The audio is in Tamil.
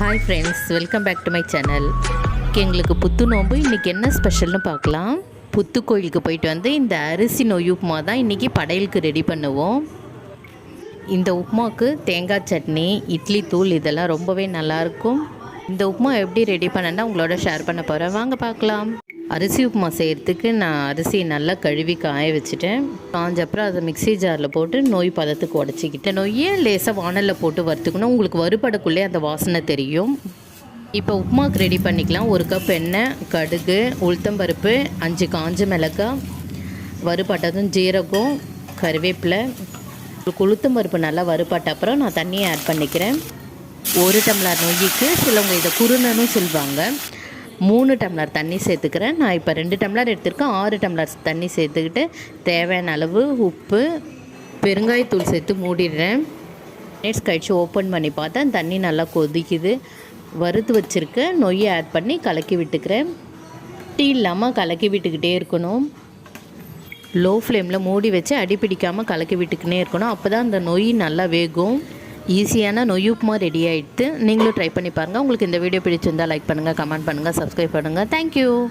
Hi friends welcome back to my channel எங்களுக்கு புத்து நோம்பு. இன்றைக்கி என்ன ஸ்பெஷல்னு பார்க்கலாம். புத்து கோயிலுக்கு போயிட்டு வந்து இந்த அரிசி நோய் உப்புமா தான் இன்றைக்கி படையலுக்கு ரெடி பண்ணுவோம். இந்த உப்புமாவுக்கு தேங்காய் சட்னி இட்லி தூள் இதெல்லாம் ரொம்பவே நல்லாயிருக்கும் இந்த உப்புமா எப்படி ரெடி பண்ணேன்னா உங்களோட ஷேர் பண்ண போகிறேன் வாங்க பார்க்கலாம். அரிசி உப்புமா செய்கிறதுக்கு நான் அரிசியை நல்லா கழுவி காய வச்சுட்டேன். காஞ்ச அப்புறம் அதை மிக்ஸி ஜாரில் போட்டு நோய் பதத்துக்கு உடச்சிக்கிட்டேன். நொய்யை லேசாக வானலில் போட்டு வறுத்துக்கணும்? உங்களுக்கு வறுபடக்குள்ளே அந்த வாசனை தெரியும். இப்போ உப்புமாவுக்கு ரெடி பண்ணிக்கலாம். ஒரு கப் எண்ணெய் கடுகு உளுத்தம்பருப்பு அஞ்சு காஞ்ச மிளகாய் வறுபட்டதும் ஜீரகம் கருவேப்பிலை. உளுத்தம் பருப்பு நல்லா வறுபட்ட அப்புறம் நான் தண்ணியை ஆட் பண்ணிக்கிறேன். ஒரு டம்ளர் நோய்க்கு சிலவங்க இதை குருணனும் சொல்லுவாங்க மூணு டம்ளர் தண்ணி சேர்த்துக்கிறேன். நான் இப்போ ரெண்டு டம்ளர் எடுத்திருக்கேன். ஆறு டம்ளர் தண்ணி சேர்த்துக்கிட்டு தேவையான அளவு உப்பு பெருங்காயத்தூள் சேர்த்து மூடிடுறேன். மினிட்ஸ் கழித்து ஓப்பன் பண்ணி பார்த்தேன் தண்ணி நல்லா கொதிக்குது. வறுத்து வச்சுருக்க நொய்யை ஆட் பண்ணி கலக்கி விட்டுக்கிறேன். டீ இல்லாமல் கலக்கி விட்டுக்கிட்டே இருக்கணும். லோ ஃப்ளேமில் மூடி வச்சு அடி பிடிக்காமல் கலக்கி விட்டுக்கினே இருக்கணும். அப்போ தான் அந்த நொய் நல்லா வேகும். ஈஸியான நொய் ரெடி ஆகிட்டு நீங்களும் ட்ரை பண்ணி பாருங்கள் உங்களுக்கு இந்த வீடியோ பிடிச்சிருந்தால் லைக் பண்ணுங்கள் கமெண்ட் பண்ணுங்கள் சப்ஸ்கிரைப் பண்ணுங்கள் தேங்க்யூ